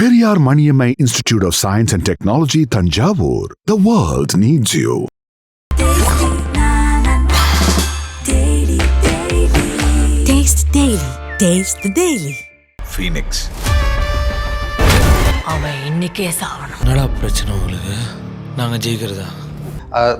Periyar Maniammai Institute of Science and Technology, Tanjavur. The world needs you. Taste Daily. Taste the Daily. Phoenix அவன் இன்னைக்கே சாவணும் என்னடா பிரச்சனை உங்களுக்கு நாங்கள் ஜெயிக்கிறதா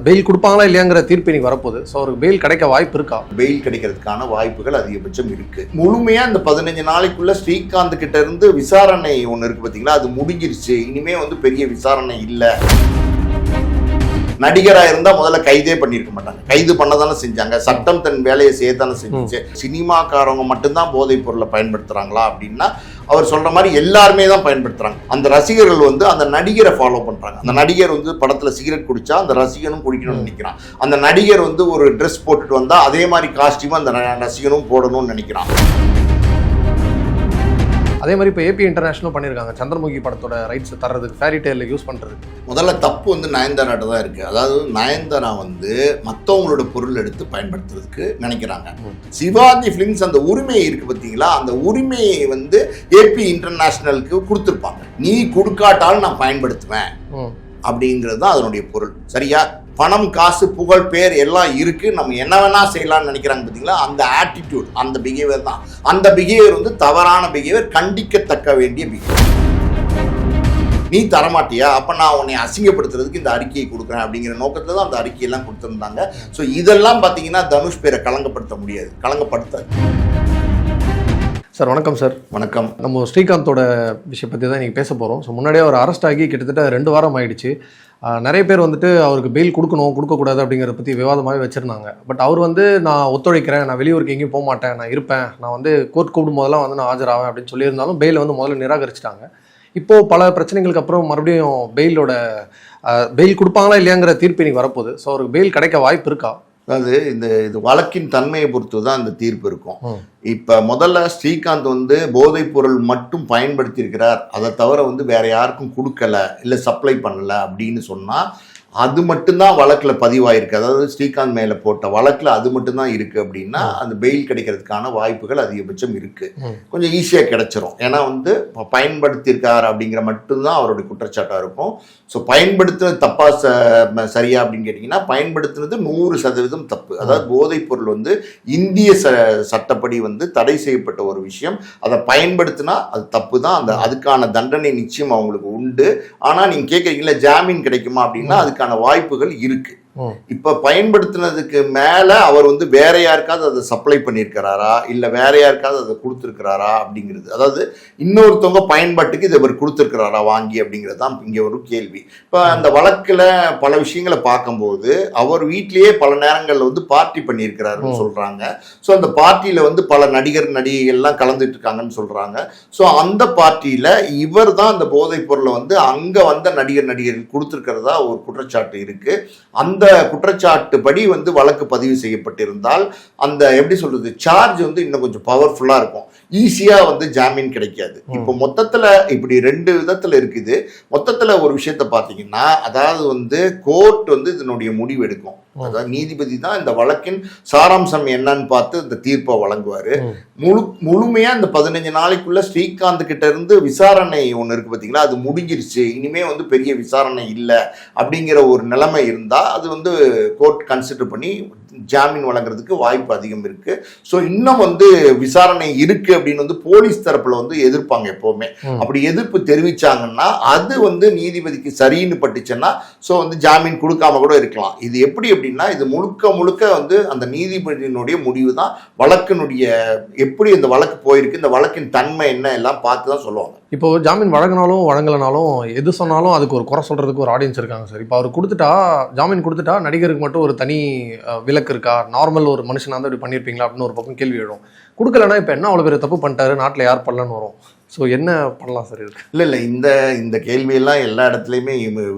பெயில் கொடுப்பாங்களா இல்லையாங்கிற தீர்ப்பு இன்னைக்கு வரப்போகுது. ஸோ அவருக்கு பெயில் கிடைக்க வாய்ப்பு இருக்கா? பெயில் கிடைக்கிறதுக்கான வாய்ப்புகள் அதிகபட்சம் இருக்கு. முழுமையா இந்த பதினஞ்சு நாளைக்குள்ள ஸ்ரீகாந்த் கிட்ட இருந்து விசாரணை ஒண்ணு இருக்கு பாத்தீங்களா? அது முடிஞ்சிருச்சு. இனிமே வந்து பெரிய விசாரணை இல்ல. நடிகரா இருந்தா முதல்ல கைதே பண்ணிருக்க மாட்டாங்க. கைது பண்ணதானே செஞ்சாங்க. சட்டம் தன் வேலையை செய்யத்தானே செஞ்சுச்சு. சினிமாக்காரவங்க மட்டும்தான் போதைப் பொருளை பயன்படுத்துறாங்களா அப்படின்னா அவர் சொல்ற மாதிரி எல்லாருமே தான் பயன்படுத்துறாங்க. அந்த ரசிகர்கள் வந்து அந்த நடிகரை ஃபாலோ பண்றாங்க. அந்த நடிகர் வந்து படத்துல சிகரெட் குடிச்சா அந்த ரசிகனும் குடிக்கணும்னு நினைக்கிறான். அந்த நடிகர் வந்து ஒரு ட்ரெஸ் போட்டுட்டு வந்தா அதே மாதிரி காஸ்டியூம் அந்த ரசிகனும் போடணும்னு நினைக்கிறான். அதே மாதிரி இப்போ ஏபி இன்டர்நேஷனலும் பண்ணியிருக்காங்க சந்திரமுகி படத்தோட ரைட்ஸ் தர்றதுக்கு ஃபேரி டேல யூஸ் பண்ணுறதுக்கு முதல்ல தப்பு வந்து நயன்தாராட்ட தான் இருக்கு. அதாவது நயன்தாரா வந்து மற்றவங்களோட பொருள் எடுத்து பயன்படுத்துறதுக்கு நினைக்கிறாங்க. சிவாஜி ஃபிலிம்ஸ் அந்த உரிமை இருக்கு பார்த்தீங்களா அந்த உரிமையை வந்து ஏபி இன்டர்நேஷனலுக்கு கொடுத்துருப்பாங்க. நீ கொடுக்காட்டாலும் நான் பயன்படுத்துவேன். அப்படிங்கிறது தான் அதனுடைய பொருள். சரியா? பணம் காசு புகழ் பேர் எல்லாம் இருக்கு. நம்ம என்ன வேணா செய்யலாம்னு நினைக்கிறாங்க பார்த்தீங்களா அந்த ஆட்டிடியூட் அந்த பிஹேவியர் தான். அந்த பிஹேவியர் வந்து தவறான பிஹேவியர் கண்டிக்கத்தக்க வேண்டிய பிஹேவியர் நீ தரமாட்டியா? அப்ப நான் உன்னை அசிங்கப்படுத்துறதுக்கு இந்த அறிக்கையை கொடுக்குறேன் அப்படிங்கிற நோக்கத்துல தான் அந்த அறிக்கையெல்லாம் கொடுத்துருந்தாங்க. ஸோ இதெல்லாம் பார்த்தீங்கன்னா தனுஷ் பேரை களங்கப்படுத்த முடியாது. களங்கப்படுத்தாது சார் வணக்கம் சார். வணக்கம். நம்ம ஸ்ரீகாந்தோட விஷயம் பற்றி தான் இன்றைக்கி பேச போகிறோம் ஸோ முன்னாடியே அவர் அரெஸ்ட் ஆகி கிட்டத்தட்ட ரெண்டு வாரம் ஆயிடுச்சு. நிறைய பேர் வந்துட்டு அவருக்கு பெயில் கொடுக்கணும் கொடுக்கக்கூடாது அப்படிங்கிறத பற்றி விவாதமாகவே வச்சுருந்தாங்க. பட் அவர் வந்து நான் ஒத்துழைக்கிறேன் நான் வெளியூருக்கு எங்கேயும் போக மாட்டேன் நான் இருப்பேன் நான் வந்து கோர்ட் கூப்பிடும் போதெல்லாம் வந்து நான் ஆஜராவேன் அப்படின்னு சொல்லியிருந்தாலும் பெயில் வந்து முதல்ல நிராகரிச்சிட்டாங்க. இப்போது பல பிரச்சனைகளுக்கு அப்புறம் மறுபடியும் பெயிலோட பெயில் கொடுப்பாங்களா இல்லையாங்கிற தீர்ப்பு இன்னைக்கு வரப்போகுது. ஸோ அவருக்கு பெயில் கிடைக்க வாய்ப்பு இருக்கா? அதாவது இந்த இது வழக்கின் தன்மையை பொறுத்து தான் இந்த தீர்ப்பு இருக்கும். இப்ப முதல்ல ஸ்ரீகாந்த் வந்து போதைப் பொருள் மட்டும் பயன்படுத்தி இருக்கிறார் அதை தவிர வந்து வேற யாருக்கும் கொடுக்கல இல்ல சப்ளை பண்ணல அப்படின்னு சொன்னா அது மட்டும்தான் வழக்குல பதிவாயிருக்கு. அதாவது ஸ்ரீகாந்த் மேல போட்ட வழக்குல அது மட்டும்தான் இருக்கு அப்படின்னா அந்த பெயில் கிடைக்கிறதுக்கான வாய்ப்புகள் அதிகபட்சம் இருக்கு. ம். கொஞ்சம் ஈஸியா கிடைச்சிரும். ஏன்னா வந்து பயன்படுத்தியிருக்கார் அப்படிங்கிற மட்டும்தான் அவருடைய குற்றச்சாட்டா இருக்கும். ஸோ பயன்படுத்துனது தப்பா ச- சரியா அப்படின்னு கேட்டிங்கன்னா பயன்படுத்துனது நூறு சதவீதம் தப்பு. அதாவது போதைப் பொருள் வந்து இந்திய ச சட்டப்படி வந்து தடை செய்யப்பட்ட ஒரு விஷயம். அதை பயன்படுத்தினா அது தப்பு தான் அந்த அதுக்கான தண்டனை நிச்சயம் அவங்களுக்கு உண்டு. ஆனால் நீங்கள் கேட்குறீங்களா ஜாமீன் கிடைக்குமா அப்படின்னா அதுக்கான வாய்ப்புகள் இருக்கு. இப்ப பயன்படுத்தினதுக்கு மேல அவர் வந்து வேற யாருக்காவது அதை சப்ளை பண்ணியிருக்கிறாரா? இல்ல வேற யாருக்காவது அதை கொடுத்துருக்கிறாரா? அப்படிங்கிறது. அதாவது இன்னொருத்தவங்க பயன்பாட்டுக்கு இதை இவர் கொடுத்துருக்கிறாரா வாங்கி அப்படிங்கிறது தான் இங்க ஒரு கேள்வி. இப்ப அந்த வழக்குல பல விஷயங்களை பார்க்கும்போது அவர் வீட்டிலேயே பல நேரங்கள்ல வந்து பார்ட்டி பண்ணியிருக்கிறாருன்னு ம். சொல்றாங்க. ஸோ அந்த பார்ட்டியில வந்து பல நடிகர் நடிகைகள்லாம் கலந்துட்டு இருக்காங்கன்னு சொல்றாங்க. ஸோ அந்த பார்ட்டியில இவர் தான் அந்த போதைப் பொருளை வந்து அங்க வந்த நடிகர் நடிகர்கள் கொடுத்துருக்கிறதா ஒரு குற்றச்சாட்டு இருக்கு. அந்த குற்றச்சாட்டு படி வந்து வழக்கு பதிவு செய்யப்பட்டிருந்தால் அந்த எப்படி சொல்றது சார்ஜ் வந்து இன்னும் கொஞ்சம் பவர்ஃபுல்லா இருக்கும். ஈஸியா வந்து ஜாமீன் கிடைக்காது. இப்போ மொத்தத்துல இப்படி ரெண்டு விதத்துல இருக்குது. மொத்தத்துல ஒரு விஷயத்த பார்த்தீங்கன்னா அதாவது வந்து கோர்ட் வந்து இதனுடைய முடிவு எடுக்கும். அதாவது நீதிபதி தான் இந்த வழக்கின் சாராம்சம் என்னன்னு பார்த்து இந்த தீர்ப்பை வழங்குவாரு. முழு முழுமையா இந்த பதினஞ்சு நாளைக்குள்ள ஸ்ரீகாந்த் கிட்ட இருந்து விசாரணை ஒன்று இருக்கு பார்த்தீங்களா அது முடிஞ்சிருச்சு. இனிமே வந்து பெரிய விசாரணை இல்லை அப்படிங்கிற ஒரு நிலைமை இருந்தா அது வந்து கோர்ட் கன்சிடர் பண்ணி ஜாமீன் வழங்குறதுக்கு வாய்ப்பு அதிகம் இருக்கு. ஸோ இன்னும் வந்து விசாரணை இருக்கு அப்படின்னு வந்து போலீஸ் தரப்புல வந்து எதிர்ப்பாங்க எப்பவுமே. அப்படி எதிர்ப்பு தெரிவிச்சாங்கன்னா அது வந்து நீதிபதிக்கு சரின்னு பட்டுச்சுன்னா ஸோ வந்து ஜாமீன் கொடுக்காம கூட இருக்கலாம். இது எப்படி அப்படின்னா இது முழுக்க முழுக்க வந்து அந்த நீதிபதியினுடைய முடிவு தான் வழக்கினுடைய எப்படி இந்த வழக்கு போயிருக்கு இந்த வழக்கின் தன்மை என்ன எல்லாம் பார்த்து தான் சொல்லுவாங்க. இப்போ ஜாமீன் வழங்கினாலும் வழங்கலைனாலும் எது சொன்னாலும் அதுக்கு ஒரு குறை சொல்றதுக்கு ஒரு ஆடியன்ஸ் இருக்காங்க சார். இப்போ அவர் கொடுத்துட்டா ஜாமீன் கொடுத்துட்டா நடிகருக்கு மட்டும் ஒரு தனி விலக்கு இருக்கா? நார்மல் ஒரு மனுஷனாக வந்து இப்படி பண்ணியிருப்பீங்களா அப்படின்னு ஒரு பக்கம் கேள்வி எழும். கொடுக்கலன்னா இப்போ என்ன அவ்வளோ பேர் தப்பு பண்ணிட்டாரு? நாட்டில் யார் பண்ணலன்னு வரும். ஸோ என்ன பண்ணலாம் சார் இதுக்கு? இல்லை இல்லை இந்த இந்த கேள்வியெல்லாம் எல்லா இடத்துலையுமே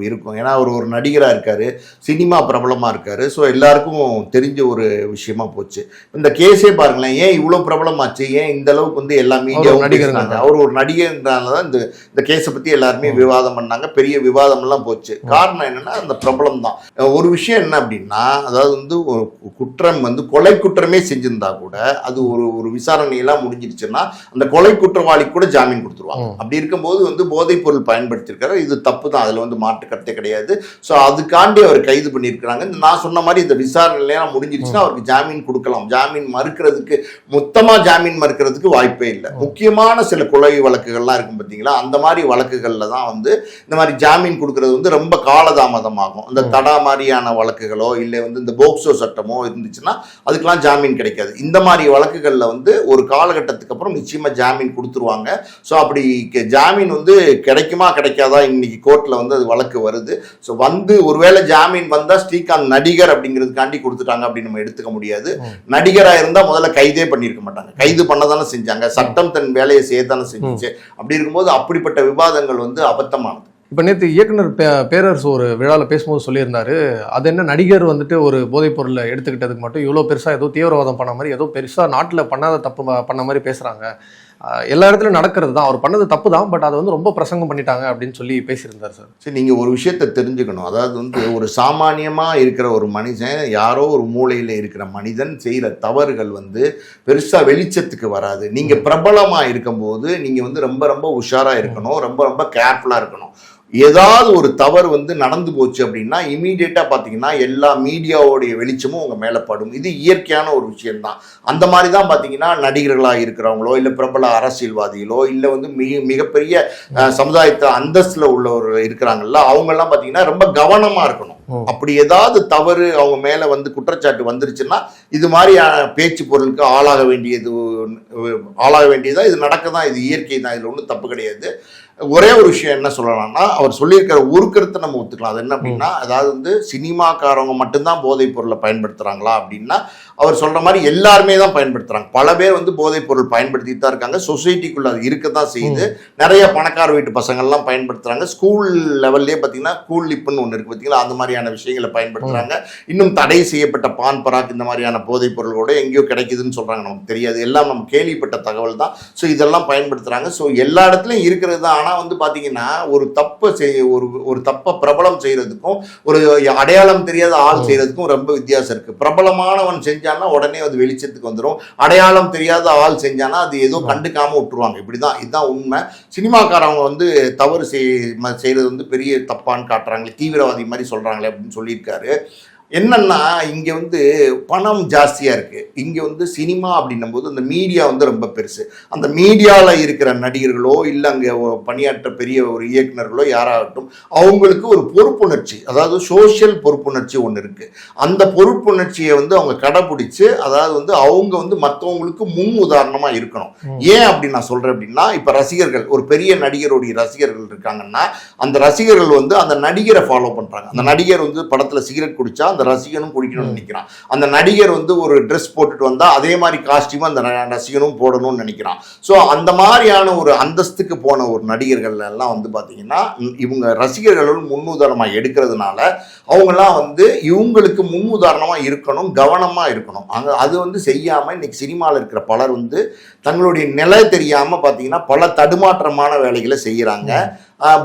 இருக்கும். ஏன்னா அவர் ஒரு நடிகராக இருக்காரு சினிமா பிரபலமாக இருக்காரு. ஸோ எல்லாருக்கும் தெரிஞ்ச ஒரு விஷயமா போச்சு. இந்த கேஸே பாருங்களேன் ஏன் இவ்வளோ பிரபலமாச்சு? ஏன் இந்த அளவுக்கு வந்து எல்லா அவர் ஒரு மீடியாவும் நடிகருங்க. பேசுனாங்க அவர் ஒரு நடிகர்னால தான் இந்த இந்த கேஸை பற்றி எல்லாருமே விவாதம் பண்ணாங்க. பெரிய விவாதம்லாம் போச்சு. காரணம் என்னன்னா அந்த பிரபலம் தான். ஒரு விஷயம் என்ன அப்படின்னா அதாவது வந்து ஒரு குற்றம் வந்து கொலை குற்றமே செஞ்சிருந்தா கூட அது ஒரு ஒரு விசாரணையெல்லாம் முடிஞ்சிருச்சுன்னா அந்த கொலை குற்றவாளி கூட ஜாமீன் கொடுத்துருவாங்க. அப்படி இருக்கும்போது வந்து போதைப் பொருள் பயன்படுத்தியிருக்காரு இது தப்பு தான் அதுல வந்து மாற்று கருத்தே கிடையாது. ஸோ அதுக்காண்டி அவர் கைது பண்ணியிருக்கிறாங்க. இந்த நான் சொன்ன மாதிரி இந்த விசாரணைலாம் முடிஞ்சிருச்சுன்னா அவருக்கு ஜாமீன் கொடுக்கலாம். ஜாமீன் மறுக்கிறதுக்கு மொத்தமா ஜாமீன் மறுக்கிறதுக்கு வாய்ப்பே இல்லை. முக்கியமான சில கொலை வழக்குகள்லாம் இருக்கும் பார்த்தீங்களா? அந்த மாதிரி வழக்குகள்ல தான் வந்து இந்த மாதிரி ஜாமீன் கொடுக்கறது வந்து ரொம்ப காலதாமதமாகும். இந்த தடா மாதிரியான வழக்குகளோ இல்லை வந்து இந்த போக்சோ சட்டமோ இருந்துச்சுன்னா அதுக்கெல்லாம் ஜாமீன் கிடைக்காது. இந்த மாதிரி வழக்குகளில் வந்து ஒரு காலகட்டத்துக்கு அப்புறம் நிச்சயமா ஜாமீன் கொடுத்துருவாங்க. ஸோ அப்படி ஜாமீன் வந்து கிடைக்குமா கிடைக்காதா இன்னைக்கு கோர்ட்டில் வந்து அது வழக்கு வருது. ஸோ வந்து ஒருவேளை ஜாமீன் வந்தால் ஸ்ரீகாந்த் நடிகர் அப்படிங்கிறதுக்காண்டி கொடுத்துட்டாங்க அப்படின்னு நம்ம எடுத்துக்க முடியாது. நடிகராக இருந்தால் முதல்ல கைதே பண்ணியிருக்க மாட்டாங்க. கைது பண்ண தானே செஞ்சாங்க சட்டம் தன் வேலையை செய்ய தானே செஞ்சுச்சு அப்படி இருக்கும்போது அப்படிப்பட்ட விவாதங்கள் வந்து அபத்தமானது. இப்போ நேற்று இயக்குனர் பே- பேரரசு ஒரு விழாவில் பேசும்போது சொல்லியிருந்தாரு. அது என்ன நடிகர் வந்துட்டு ஒரு போதைப் பொருளை எடுத்துக்கிட்டதுக்கு மட்டும் இவ்வளோ பெருசாக ஏதோ தீவிரவாதம் பண்ண மாதிரி ஏதோ பெருசாக நாட்டில் பண்ணாத தப்பு பண்ண மாதிரி பேசுகிறாங்க எல்லா இடத்துலையும் நடக்கிறது தான் அவர் பண்ணது தப்பு தான் பட் அதை வந்து ரொம்ப பிரசங்கம் பண்ணிட்டாங்க அப்படின்னு சொல்லி பேசியிருந்தார் சார். சரி நீங்கள் ஒரு விஷயத்தை தெரிஞ்சுக்கணும். அதாவது வந்து ஒரு சாமானியமாக இருக்கிற ஒரு மனுஷன் யாரோ ஒரு மூலையில் இருக்கிற மனிதன் செய்கிற தவறுகள் வந்து பெருசாக வெளிச்சத்துக்கு வராது. நீங்கள் பிரபலமாக இருக்கும்போது நீங்கள் வந்து ரொம்ப ரொம்ப உஷாராக இருக்கணும். ரொம்ப ரொம்ப கேர்ஃபுல்லாக இருக்கணும். ஏதாவது ஒரு தவறு வந்து நடந்து போச்சு அப்படின்னா இமீடியட்டாக பார்த்தீங்கன்னா எல்லா மீடியாவோடைய வெளிச்சமும் உங்கள் மேலே படும். இது இயற்கையான ஒரு விஷயம்தான். அந்த மாதிரி தான் பார்த்தீங்கன்னா நடிகர்களாக இருக்கிறவங்களோ இல்லை பிரபல அரசியல்வாதிகளோ இல்லை வந்து மிக மிகப்பெரிய அஹ், சமுதாயத்தை அந்தஸ்துல உள்ளவர் இருக்கிறாங்கல்ல அவங்கெல்லாம் பார்த்தீங்கன்னா ரொம்ப கவனமாக இருக்கணும். அப்படி ஏதாவது தவறு அவங்க மேலே வந்து குற்றச்சாட்டு வந்துருச்சுன்னா இது மாதிரியான பேச்சு பொருளுக்கு ஆளாக வேண்டியது ஆளாக வேண்டியதா இது நடக்க தான் இது இயற்கை தான் இதில் ஒன்றும் தப்பு கிடையாது. ஒரே ஒரு விஷயம் என்ன சொல்லலாம்னா அவர் சொல்லியிருக்கிற ஒரு கருத்தை நம்ம ஒத்துக்கலாம். அது என்ன அப்படின்னா அதாவது வந்து சினிமாக்காரவங்க மட்டும்தான் போதைப் பொருளை பயன்படுத்துறாங்களா அப்படின்னா அவர் சொல்ற மாதிரி எல்லாருமே தான் பயன்படுத்துறாங்க. பல பேர் வந்து போதைப் பொருள் பயன்படுத்திட்டு தான் இருக்காங்க. சொசைட்டிக்குள்ள அது இருக்க தான் செய்யுது நிறைய பணக்கார வீட்டு பசங்கள்லாம் பயன்படுத்துறாங்க. ஸ்கூல் லெவல்லே பார்த்தீங்கன்னா கூல் லிப்புன்னு ஒன்று இருக்கு பார்த்தீங்களா அந்த மாதிரியான விஷயங்களை பயன்படுத்துறாங்க. இன்னும் தடை செய்யப்பட்ட பான் பராக் இந்த மாதிரியான போதைப் பொருளோட எங்கேயோ கிடைக்குதுன்னு சொல்றாங்க. நமக்கு தெரியாது. எல்லாம் நம்ம கேள்விப்பட்ட தகவல் தான். ஸோ இதெல்லாம் பயன்படுத்துறாங்க. ஸோ எல்லா இடத்துலையும் இருக்கிறது தான். ஆனால் வந்து பார்த்தீங்கன்னா ஒரு தப்பை செய் ஒரு ஒரு தப்பை பிரபலம் செய்யறதுக்கும் ஒரு அடையாளம் தெரியாத ஆள் செய்யறதுக்கும் ரொம்ப வித்தியாசம் இருக்கு. பிரபலமானவன் செஞ்சான்னா உடனே அது வெளிச்சத்துக்கு வந்துடும் அடையாளம் தெரியாத ஆள் செஞ்சானா அது ஏதோ கண்டுக்காம விட்டுருவாங்க. இப்படிதான் இதுதான் உண்மை. சினிமாக்காரவங்க வந்து தவறு செய் செய்யறது வந்து பெரிய தப்பான்னு காட்டுறாங்களே தீவிரவாதி மாதிரி சொல்றாங்களே அப்படின்னு சொல்லியிருக்காரு. என்னன்னா இங்க வந்து பணம் ஜாஸ்தியா இருக்கு. இங்க வந்து சினிமா அப்படின்னும் போது அந்த மீடியா வந்து ரொம்ப பெருசு. அந்த மீடியால இருக்கிற நடிகர்களோ இல்ல அங்க பணியாற்ற பெரிய ஒரு இயக்குனர்களோ யாராகட்டும் அவங்களுக்கு ஒரு பொறுப்புணர்ச்சி அதாவது சோஷியல் பொறுப்புணர்ச்சி ஒன்று இருக்கு. அந்த பொறுப்புணர்ச்சியை வந்து அவங்க கடைபிடிச்சு அதாவது வந்து அவங்க வந்து மற்றவங்களுக்கு முன் உதாரணமா இருக்கணும். ஏன் அப்படி நான் சொல்றேன் அப்படின்னா இப்ப ரசிகர்கள் ஒரு பெரிய நடிகருடைய ரசிகர்கள் இருக்காங்கன்னா அந்த ரசிகர்கள் வந்து அந்த நடிகரை ஃபாலோ பண்றாங்க. அந்த நடிகர் வந்து படத்துல சிகரெட் குடிச்சா அந்த ரசிகனும் குடிக்கணும்னு நினைக்கிறான். அந்த நடிகர் வந்து ஒரு ட்ரெஸ் போட்டுட்டு வந்தா அதே மாதிரி காஸ்டியூம் அந்த ரசிகனும் போடணும்னு நினைக்கிறான். ஸோ அந்த மாதிரியான ஒரு அந்தஸ்துக்கு போன ஒரு நடிகர்கள் எல்லாம் வந்து பாத்தீங்கன்னா ம், இவங்க ரசிகர்களும் முன்னுதாரணமா எடுக்கிறதுனால அவங்கெல்லாம் வந்து இவங்களுக்கு முன்னுதாரணமா இருக்கணும் கவனமா இருக்கணும். அங்க அது வந்து செய்யாம இன்னைக்கு சினிமாவில் இருக்கிற பலர் வந்து தங்களுடைய நிலை தெரியாம பாத்தீங்கன்னா பல தடுமாற்றமான வேலைகளை செய்யறாங்க. ஆஹ்,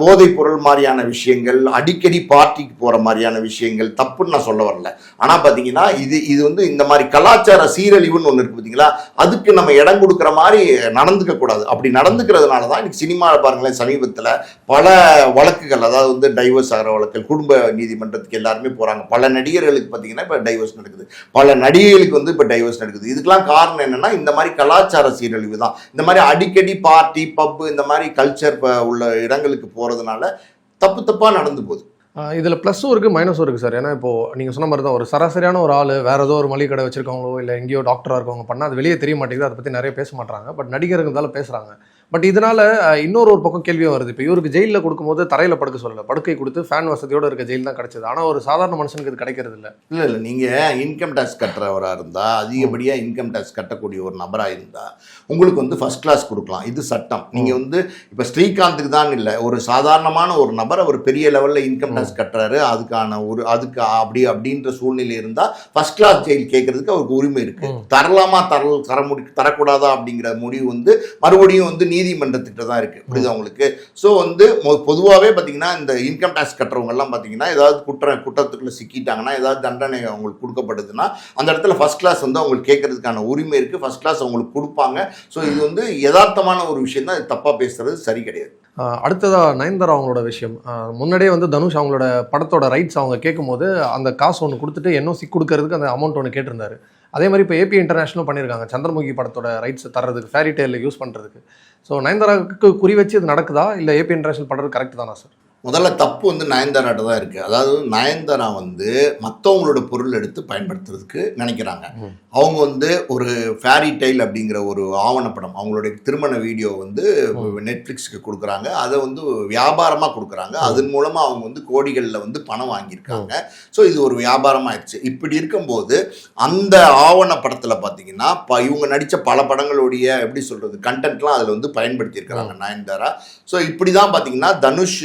போதைப் பொருள் மாதிரியான விஷயங்கள் அடிக்கடி பார்ட்டிக்கு போகிற மாதிரியான விஷயங்கள் தப்புன்னு நான் சொல்ல வரல. ஆனால் பார்த்தீங்கன்னா இது இது வந்து இந்த மாதிரி கலாச்சார சீரழிவுன்னு ஒன்று இருக்குது பார்த்தீங்களா அதுக்கு நம்ம இடம் கொடுக்குற மாதிரி நடந்துக்க கூடாது. அப்படி நடந்துக்கிறதுனால தான் இன்னைக்கு சினிமாவில் பாருங்களேன் சமீபத்தில் பல வழக்குகள் அதாவது வந்து டைவர்ஸ் ஆகிற வழக்குகள் குடும்ப நீதிமன்றத்துக்கு எல்லாருமே போகிறாங்க பல நடிகர்களுக்கு பார்த்தீங்கன்னா இப்போ டைவர்ஸ் நடக்குது. பல நடிகைகளுக்கு வந்து இப்போ டைவர்ஸ் நடக்குது. இதுக்கெல்லாம் காரணம் என்னென்னா இந்த மாதிரி கலாச்சார சீரழிவு தான் இந்த மாதிரி அடிக்கடி பார்ட்டி பப்பு இந்த மாதிரி கல்ச்சர் உள்ள இடங்களுக்கு போறதுனால தப்பு தப்பாக நடந்து போகுது. இதில் ப்ளஸ்ஸும் இருக்குது மைனஸும் இருக்குது சார் ஏன்னா இப்போ நீங்கள் சொன்ன மாதிரி தான் ஒரு சராசரியான ஒரு ஆள் வேறு ஏதோ ஒரு மளிகை கடை வச்சிருக்கவங்களோ இல்லை எங்கேயோ டாக்டராக இருக்கவங்க பண்ணால் அது வெளியே தெரிய மாட்டேங்குது. அதை பற்றி நிறைய பேச மாட்டாங்க பட் நடிகருங்கிறதால பேசுகிறாங்க பட் இதனால இன்னொரு ஒரு பக்கம் கேள்வியும் வருது. இப்போ இவருக்கு ஜெயிலில் கொடுக்கும்போது தரையில படுக்க சொல்லல. படுக்கை கொடுத்து ஃபேன் வசதியோட இருக்க ஜெயில் தான் கிடைச்சது. ஆனா ஒரு சாதாரண மனுஷனுக்கு இது கிடைக்கிறது இல்ல இல்லை. இல்லை நீங்கள் இன்கம் டேக்ஸ் கட்டுறவராக இருந்தால் அதிகப்படியாக இன்கம் டேக்ஸ் கட்டக்கூடிய ஒரு நபராக இருந்தால் உங்களுக்கு வந்து ஃபர்ஸ்ட் கிளாஸ் கொடுக்கலாம். இது சட்டம். நீங்கள் வந்து இப்போ ஸ்ரீகாந்துக்கு தான் இல்லை. ஒரு சாதாரணமான ஒரு நபர் அவர் பெரிய லெவலில் இன்கம் டேக்ஸ் கட்டுறாரு. அதுக்கான ஒரு அதுக்கு அப்படி அப்படின்ற சூழ்நிலை இருந்தால் ஃபர்ஸ்ட் கிளாஸ் ஜெயில் கேட்கறதுக்கு அவருக்கு உரிமை இருக்குது. தரலாமா தர தர முடி தரக்கூடாதா அப்படிங்கிற முடிவு வந்து மறுபடியும் வந்து நீதிமன்றத்திட்ட தான் இருக்கு. புரியுது உங்களுக்கு? ஸோ வந்து பொதுவாகவே பார்த்தீங்கன்னா இந்த இன்கம் டேக்ஸ் கட்டுறவங்க எல்லாம் பார்த்தீங்கன்னா ஏதாவது குற்ற குற்றத்துக்குள்ள சிக்கிட்டாங்கன்னா ஏதாவது தண்டனை அவங்களுக்கு கொடுக்கப்படுதுன்னா அந்த இடத்துல ஃபர்ஸ்ட் கிளாஸ் வந்து அவங்களுக்கு கேட்கறதுக்கான உரிமை இருக்கு. ஃபர்ஸ்ட் கிளாஸ் அவங்களுக்கு கொடுப்பாங்க. ஸோ இது வந்து யதார்த்தமான ஒரு விஷயம் தான் தப்பாக பேசுறது சரி கிடையாது. அடுத்ததாக நயன்தாரா அவங்களோட விஷயம். முன்னாடியே வந்து தனுஷ் அவங்களோட படத்தோட ரைட்ஸ் அவங்க கேட்கும்போது அந்த காசு ஒன்று கொடுத்துட்டு என்ஓசி கொடுக்கறதுக்கு அந்த அமௌண்ட் ஒன்று கேட்டிருந்தாரு. அதே மாதிரி இப்போ ஏபி இன்டர்நேஷனலும் பண்ணியிருக்காங்க சந்திரமுகி படத்தோட ரைட்ஸ் தர்றதுக்கு ஃபேரி டேலில் யூஸ் பண்ணுறதுக்கு ஸோ நயன்தாராவுக்கு குறி வச்சு இது நடக்குதா? இல்லை ஏபி இன்டர்நேஷனல் பண்ணுறது கரெக்ட் தானா சார் முதல்ல தப்பு வந்து நயன்தாராட்ட தான் இருக்குது அதாவது நயன்தாரா வந்து மற்றவங்களோட பொருள் எடுத்து பயன்படுத்துறதுக்கு நினைக்கிறாங்க. அவங்க வந்து ஒரு ஃபேரி டைல் அப்படிங்கிற ஒரு ஆவணப்படம் அவங்களுடைய திருமண வீடியோ வந்து நெட்ஃப்ளிக்ஸ்க்கு கொடுக்குறாங்க. அதை வந்து வியாபாரமாக கொடுக்குறாங்க. அதன் மூலமாக அவங்க வந்து கோடிகளில் வந்து பணம் வாங்கியிருக்காங்க. ஸோ இது ஒரு வியாபாரமாக ஆயிடுச்சு இப்படி இருக்கும்போது அந்த ஆவணப்படத்தில் பார்த்தீங்கன்னா ப இவங்க நடித்த பல படங்களுடைய எப்படி சொல்கிறது கண்டென்ட்லாம் அதில் வந்து பயன்படுத்தியிருக்கிறாங்க நயன்தாரா. ஸோ இப்படி தான் பார்த்தீங்கன்னா தனுஷ்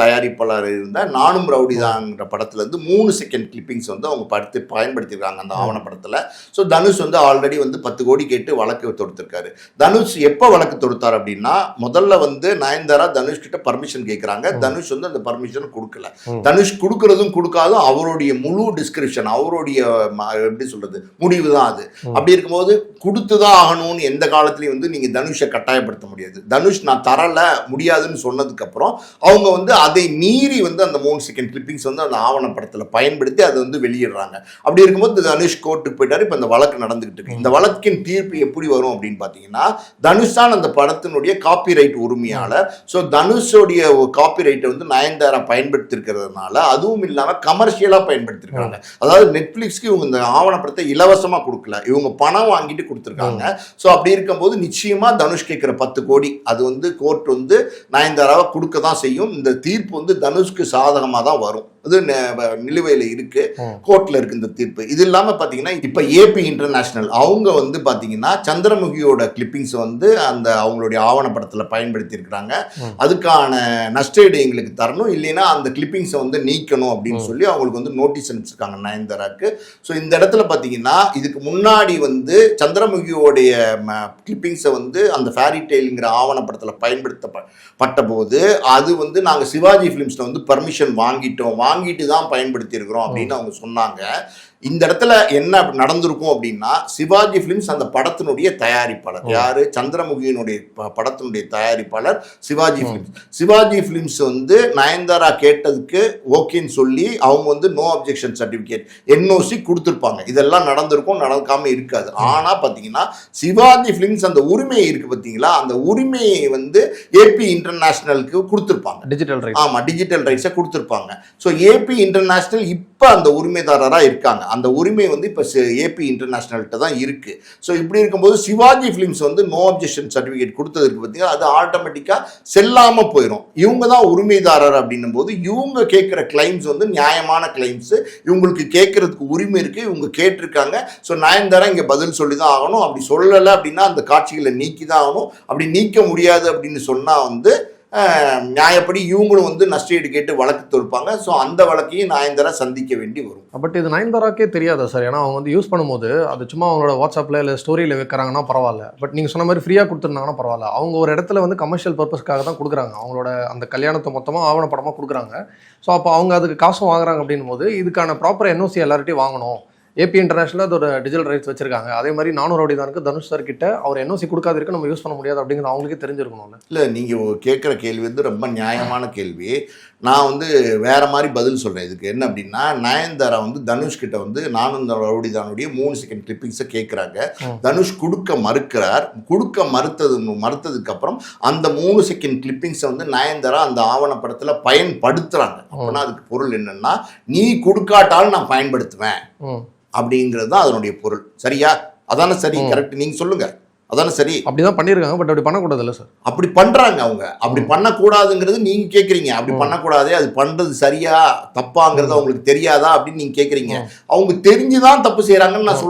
தயாரிப்பாளர் இருந்த நானும் ரவுடிதாங்கிற படத்துல இருந்து மூணு செகண்ட் கிளிப்பிங்ஸ் வந்து அவங்க படுத்து பயன்படுத்தியிருக்காங்க அந்த ஆவணப்படத்தில் ஸோ தனுஷ் வந்து ஆல்ரெடி வந்து பத்து கோடி கேட்டு வழக்கு தொடுத்திருக்காரு. தனுஷ் எப்போ வழக்கு தொடுத்தார் அப்படின்னா முதல்ல வந்து நயன்தாரா தனுஷ் கிட்ட பர்மிஷன் கேட்குறாங்க தனுஷ் வந்து அந்த பர்மிஷன் கொடுக்கல. தனுஷ் கொடுக்கறதும் கொடுக்காதும் அவருடைய முழு டிஸ்கிரிப்ஷன் அவருடைய எப்படி சொல்றது முடிவு தான் அது. அப்படி இருக்கும்போது கொடுத்து தான் ஆகணும்னு எந்த காலத்துலையும் வந்து நீங்க தனுஷை கட்டாயப்படுத்த முடியாது. தனுஷ் நான் தரல முடியாதுன்னு சொன்னதுக்கு அப்புறம் அவங்க வந்து அதை மீறி வந்து அந்த மூணு செகண்ட் கிளிப்பிங்ஸ் வந்து அந்த ஆவணப்படத்தில் பயன்படுத்தி அதை வந்து வெளியிடுறாங்க. அப்படி இருக்கும்போது தனுஷ் கோர்ட்டுக்கு போயிட்டார். இப்போ இந்த வழக்கு நடந்துகிட்டு இருக்கு. இந்த வழக்கின் தீர்ப்பு எப்படி வரும் அப்படின்னு பார்த்தீங்கன்னா தனுஷ் தான் அந்த படத்தினுடைய காப்பிரைட் உரிமையாளர். ஸோ தனுஷோடைய காப்பிரைட்டை வந்து நயன்தாரா பயன்படுத்திருக்கிறதுனால அதுவும் இல்லாமல் கமர்ஷியலாக பயன்படுத்திருக்காங்க அதாவது நெட்ஃப்ளிக்ஸ்க்கு இவங்க இந்த ஆவணப்படத்தை இலவசமாக கொடுக்கல. இவங்க பணம் வாங்கிட்டு கொடுத்துருக்காங்க. ஸோ அப்படி இருக்கும்போது நிச்சயமாக தனுஷ் கேட்குற பத்து கோடி அது வந்து கோர்ட் வந்து நயன்தாராவை கொடுக்க தான் செய்யும். இந்த தீர்ப்பு வந்து தனுஷ்க்கு சாதகமாக தான் வரும். அது நிலுவையில் இருக்கு. கோர்ட்ல இருக்கு இந்த தீர்ப்பு இது இல்லாமல் பார்த்தீங்கன்னா இப்போ ஏபி இன்டர்நேஷனல் அவங்க வந்து பார்த்தீங்கன்னா சந்திரமுகியோட கிளிப்பிங்ஸ் வந்து அந்த அவங்களுடைய ஆவணப்படத்தில் பயன்படுத்தியிருக்கிறாங்க ம். அதுக்கான நஷ்டஈடு எங்களுக்கு தரணும் இல்லைன்னா அந்த கிளிப்பிங்ஸை வந்து நீக்கணும் அப்படின்னு. சொல்லி அவங்களுக்கு வந்து நோட்டீஸ் அனுப்பிச்சிருக்காங்க நயன்தாராக்கு ஸோ இந்த இடத்துல பார்த்தீங்கன்னா இதுக்கு முன்னாடி வந்து சந்திரமுகியோடைய கிளிப்பிங்ஸை வந்து அந்த ஃபேரி டெய்லுங்கிற ஆவணப்படத்தில் பயன்படுத்தப்பட்ட போது அது வந்து நாங்கள் சிவாஜி ஃபிலிம்ஸில் வந்து பர்மிஷன் வாங்கிட்டோம் வாங்கிட்டு தான் பயன்படுத்தியிருக்கிறோம் அப்படின்னு அவங்க சொன்னாங்க. இந்த இடத்துல என்ன நடந்திருக்கும் அப்படின்னா சிவாஜி ஃபிலிம்ஸ் அந்த படத்தினுடைய தயாரிப்பாளர். யாரு? சந்திரமுகியினுடைய படத்தினுடைய தயாரிப்பாளர் சிவாஜி ஃபிலிம்ஸ் சிவாஜி ஃபிலிம்ஸ் வந்து நயன்தாரா கேட்டதுக்கு ஓகேன்னு சொல்லி அவங்க வந்து நோ அப்ஜெக்ஷன் சர்டிஃபிகேட் என்ஓசி கொடுத்துருப்பாங்க. இதெல்லாம் நடந்திருக்கும் நடக்காம இருக்காது. ஆனா பாத்தீங்கன்னா சிவாஜி ஃபிலிம்ஸ் அந்த உரிமை இருக்கு பாத்தீங்களா? அந்த உரிமையை வந்து ஏபி இன்டர்நேஷனலுக்கு கொடுத்துருப்பாங்க. டிஜிட்டல் ரைட் ஆமா டிஜிட்டல் ரைட்ஸை கொடுத்துருப்பாங்க. ஸோ ஏபி இன்டர்நேஷனல் இப்போ இப்போ அந்த உரிமைதாரராக இருக்காங்க. அந்த உரிமை வந்து இப்போ ஏபி இன்டர்நேஷனல்கிட்ட தான் இருக்கு. ஸோ இப்படி இருக்கும்போது சிவாஜி ஃபிலிம்ஸ் வந்து நோ அப்ஜெக்ஷன் சர்டிஃபிகேட் கொடுத்ததுக்கு பார்த்தீங்கன்னா அது ஆட்டோமேட்டிக்காக செல்லாமல் போயிடும் இவங்க தான் உரிமைதாரர் அப்படின்னும் போது இவங்க கேட்குற கிளைம்ஸ் வந்து நியாயமான கிளைம்ஸு இவங்களுக்கு கேட்குறதுக்கு உரிமை இருக்குது இவங்க கேட்டிருக்காங்க. ஸோ நயன்தாரா இங்கே பதில் சொல்லி தான் ஆகணும். அப்படி சொல்லலை அப்படின்னா அந்த காட்சிகளை நீக்கி தான் ஆகணும். அப்படி நீக்க முடியாது அப்படின்னு சொன்னால் வந்து நியாயப்படி இவங்களும் வந்து நஷ்டஈடு கேட்டு வழக்கு தொடுப்பாங்க. ஸோ அந்த வழக்கையும் நயன்தாரா சந்திக்க வேண்டி வரும். பட் இது நயன்தாராக்கே தெரியாதா சார் ஏன்னா அவங்க வந்து யூஸ் பண்ணும்போது அது சும்மா அவங்களோட வாட்ஸ்அப்பில் இல்லை ஸ்டோரியில் வைக்கிறாங்கன்னா பரவாயில்ல. பட் நீங்கள் சொன்ன மாதிரி ஃப்ரீயாக கொடுத்துருந்தாங்கன்னா பரவாயில்ல. அவங்க ஒரு இடத்துல வந்து கமர்ஷியல் பர்பஸ்க்காக தான் கொடுக்குறாங்க. அவங்களோட அந்த கல்யாணத்தை மொத்தமாக ஆவணப்படமாக கொடுக்குறாங்க. ஸோ அப்போ அவங்க அதுக்கு காசும் வாங்குறாங்க அப்படின் போது இதுக்கான ப்ராப்பர் என்ஓசி எல்லார்ட்டையும் வாங்கணும். ஏபி இன்டர்நேஷனல் அது ஒரு டிஜிட்டல் ரைட்ஸ் வச்சிருக்காங்க. அதே மாதிரி நானூறு ரவுடிதானுக்கு தனுஷ் சார் கிட்ட அவர் என்ஓசி கொடுக்காதிருக்கு நம்ம யூஸ் பண்ண முடியாது அப்படிங்கிறது அவங்களுக்கே தெரிஞ்சிருக்கணும்ல. இல்லை நீங்கள் கேட்குற கேள்வி வந்து ரொம்ப நியாயமான கேள்வி. நான் வந்து வேற மாதிரி பதில் சொல்கிறேன் இதுக்கு என்ன அப்படின்னா நயன்தாரா வந்து தனுஷ் கிட்ட வந்து நானும் இந்த ரவுடிதானுடைய மூணு செகண்ட் கிளிப்பிங்ஸை கேட்குறாங்க. தனுஷ் கொடுக்க மறுக்கிறார். கொடுக்க மறுத்தது மறுத்ததுக்கு அப்புறம் அந்த மூணு செகண்ட் கிளிப்பிங்ஸை வந்து நயன்தாரா அந்த ஆவணப்படத்தில் பயன்படுத்துகிறாங்க அப்படின்னா அதுக்கு பொருள் என்னன்னா நீ கொடுக்காட்டாலும் நான் பயன்படுத்துவேன். அப்படிங்கிறது தான் அதனுடைய பொருள். சரியா? அதானே சரி. கரெக்ட் நீங்கள் சொல்லுங்க. அதானே சரி? அப்படி தான் பண்ணியிருக்காங்க பட் அப்படி பண்ணக்கூடாதுல்ல சார் அப்படி பண்றாங்க அவங்க. அப்படி பண்ணக்கூடாதுங்கிறது நீங்க கேக்குறீங்க. அப்படி. பண்ணக்கூடாதே அது பண்றது சரியா தப்பாங்கிறது. அவங்களுக்கு தெரியாதா அப்படின்னு நீங்க கேக்குறீங்க. ம். அவங்க தெரிஞ்சுதான் தப்பு செய்யறாங்கன்னு நான்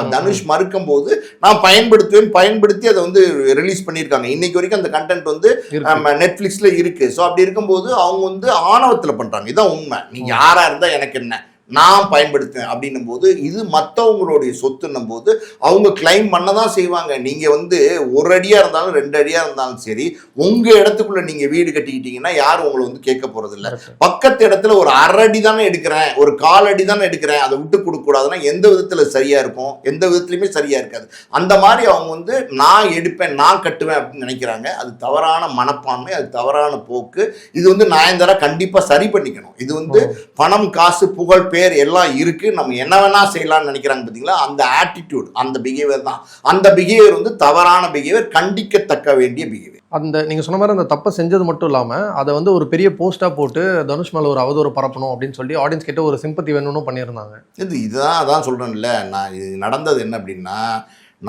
ம், தனுஷ் மறுக்கும் போது நான் பயன்படுத்துவேன் பயன்படுத்தி அதை வந்து ரிலீஸ் பண்ணியிருக்காங்க. இன்னைக்கு வரைக்கும் அந்த கண்டென்ட் வந்து இருக்கு. நெட்ஃபிளிக்ஸ்ல இருக்கு. ஸோ அப்படி இருக்கும்போது அவங்க வந்து ஆணவத்துல பண்றாங்க. இதான் உண்மை. நீங்க யாரா இருந்தா எனக்கு என்ன? நான் பயன்படுத்தினேன் அப்படின்னும் போது இது மற்றவங்களுடைய சொத்துன்னும் போது அவங்க கிளைம் பண்ண தான் செய்வாங்க. நீங்கள் வந்து ஒரு அடியாக இருந்தாலும் ரெண்டு அடியாக இருந்தாலும் சரி உங்கள் இடத்துக்குள்ள நீங்கள் வீடு கட்டிக்கிட்டீங்கன்னா யாரும் உங்களை வந்து கேட்க போகிறதில்ல பக்கத்து இடத்துல ஒரு அரை அடி தானே எடுக்கிறேன் ஒரு கால் அடி தானே எடுக்கிறேன் அதை விட்டு கொடுக்க கூடாதுன்னா எந்த விதத்தில் சரியா இருக்கும்? எந்த விதத்துலையுமே சரியா இருக்காது. அந்த மாதிரி அவங்க வந்து நான் எடுப்பேன் நான் கட்டுவேன் அப்படின்னு நினைக்கிறாங்க. அது தவறான மனப்பான்மை அது தவறான போக்கு. இது வந்து நயன்தாரா கண்டிப்பா சரி பண்ணிக்கணும். இது வந்து பணம் காசு புகழ் பேர் எல்லாம் இருக்கு. நம்ம என்ன வேணா செய்யலாம்னு நினைக்கிறாங்க பார்த்தீங்களா அந்த ஆட்டிடியூட் அந்த பிஹேவியர் தான். அந்த பிஹேவியர் வந்து தவறான பிஹேவியர் கண்டிக்கத்தக்க வேண்டிய பிஹேவியர் அந்த நீங்கள் சொன்ன மாதிரி அந்த தப்பை செஞ்சது மட்டும் இல்லாமல் அதை வந்து ஒரு பெரிய போஸ்ட்டாக போட்டு தனுஷ் மேலே ஒரு அவதூறு பரப்பணும் அப்படின்னு சொல்லி ஆடியன்ஸ் கிட்ட ஒரு சிம்பத்தி வேணும்னு பண்ணியிருந்தாங்க. இது இதுதான் அதான் சொல்கிறேன்ல நான் இது நடந்தது என்ன அப்படின்னா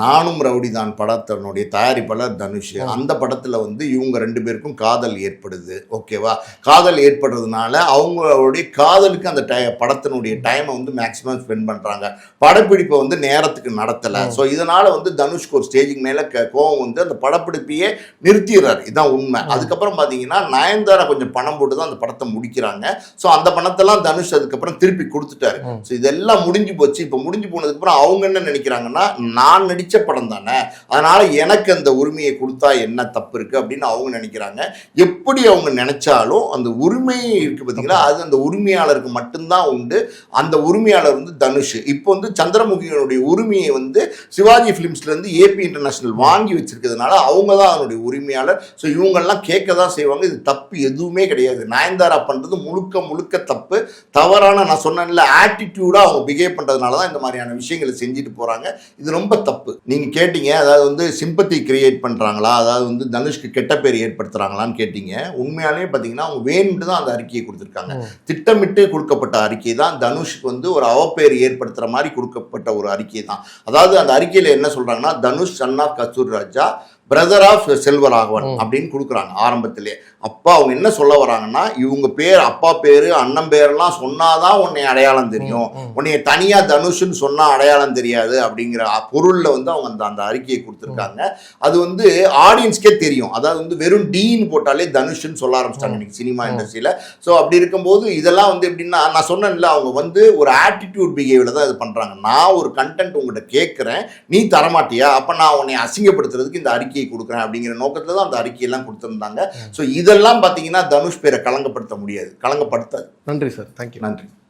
நானும் ரவுடி தான் படத்தினுடைய தயாரிப்பாளர் தனுஷ். அந்த படத்தில் வந்து இவங்க ரெண்டு பேருக்கும் காதல் ஏற்படுது ஓகேவா? காதல் ஏற்படுறதுனால அவங்களுடைய காதலுக்கு அந்த டை படத்தினுடைய டைமை வந்து மேக்ஸிமம் ஸ்பெண்ட் பண்ணுறாங்க படப்பிடிப்பை வந்து நேரத்துக்கு நடத்தலை. ஸோ இதனால் வந்து தனுஷ்க்கு ஒரு ஸ்டேஜுக்கு மேலே கோவம் வந்து அந்த படப்பிடிப்பையே நிறுத்திடுறாரு. இதான் உண்மை. அதுக்கப்புறம் பார்த்தீங்கன்னா நயன்தாரா கொஞ்சம் பணம் போட்டு தான் அந்த படத்தை முடிக்கிறாங்க. ஸோ அந்த பணத்தெல்லாம் தனுஷ் அதுக்கப்புறம் திருப்பி கொடுத்துட்டாரு. ஸோ இதெல்லாம் முடிஞ்சு போச்சு. இப்போ முடிஞ்சு போனதுக்கப்புறம் அவங்க என்ன நினைக்கிறாங்கன்னா நான் நடித்த படம் தானே? அதனால எனக்கு அந்த உரிமையை கொடுத்தா என்ன தப்பு இருக்கு அப்படின்னு அவங்க நினைக்கிறாங்க. எப்படி அவங்க நினைச்சாலும் அந்த உரிமை இருக்கு பார்த்தீங்களா அது அந்த உரிமையாளருக்கு மட்டும்தான் உண்டு. அந்த உரிமையாளர் வந்து தனுஷ். இப்போ வந்து சந்திரமுகியினுடைய உரிமையை வந்து சிவாஜி ஃபிலிம்ஸ்ல இருந்து ஏபி இன்டர்நேஷனல் வாங்கி வச்சிருக்கிறதுனால அவங்க தான் அதனுடைய உரிமையாளர். ஸோ இவங்கெல்லாம் கேட்க தான் செய்வாங்க. இது தப்பு எதுவுமே கிடையாது. நயன்தாரா பண்றது முழுக்க முழுக்க தப்பு. தவறான நான் சொன்னேன்ல ஆட்டிடியூடா அவங்க பிஹேவ் பண்றதுனால தான் இந்த மாதிரியான விஷயங்களை செஞ்சுட்டு போறாங்க. இது ரொம்ப தப்பு. நீங்க கேட்டீங்க அதாவது வந்து சிம்பத்தி கிரியேட் பண்றாங்களா? அதாவது வந்து தனுஷ்க்கு கெட்ட பேர் ஏற்படுத்துறாங்களான்னு கேட்டீங்க. உண்மையாலே பார்த்தீங்கன்னா அவங்க வேணும்னு தான் அந்த அறிக்கையை கொடுத்துருக்காங்க. திட்டமிட்டு கொடுக்கப்பட்ட அறிக்கை தான் தனுஷ்க்கு வந்து ஒரு அவப்பெயர் ஏற்படுத்துற மாதிரி கொடுக்கப்பட்ட ஒரு அறிக்கை தான். அதாவது அந்த அறிக்கையில என்ன சொல்றாங்கன்னா Dhanush son of Kasthuri Raja brother of Selvaraghavan. அப்படின்னு கொடுக்குறாங்க ஆரம்பத்திலே. அப்பா அவங்க என்ன சொல்ல வராங்கன்னா இவங்க பேர் அப்பா பேரு அண்ணன் பேரெல்லாம் சொன்னாதான் உன்னை அடையாளம் தெரியும். உன்னைய தனியா தனுஷ்னு சொன்னா அடையாளம் தெரியாது அப்படிங்கிற பொருள்ல வந்து அவங்க அந்த அந்த அறிக்கையை கொடுத்துருக்காங்க. அது வந்து ஆடியன்ஸ்க்கே தெரியும். அதாவது வந்து வெறும் டீன்னு போட்டாலே தனுஷ்னு சொல்ல ஆரம்பிச்சிட்டாங்க இன்னைக்கு சினிமா. இண்டஸ்ட்ரியில. ஸோ அப்படி இருக்கும்போது இதெல்லாம் வந்து எப்படின்னா நான் சொன்னேன்ல அவங்க வந்து ஒரு ஆட்டிடியூட் பிஹேவியர் தான் இது பண்றாங்க. நான் ஒரு கண்டென்ட் உங்கள்கிட்ட கேட்குறேன் நீ தரமாட்டியா? அப்ப நான் உன்னை அசிங்கப்படுத்துறதுக்கு இந்த அறிக்கையை கொடுக்குறேன் அப்படிங்கிற நோக்கத்துல தான் அந்த அறிக்கையெல்லாம் கொடுத்துருந்தாங்க. ஸோ இதெல்லாம் பார்த்தீங்கன்னா தனுஷ் பேரை களங்கப்படுத்த முடியாது. களங்கப்படுத்தாது நன்றி சார். தேங்க்யூ நன்றி.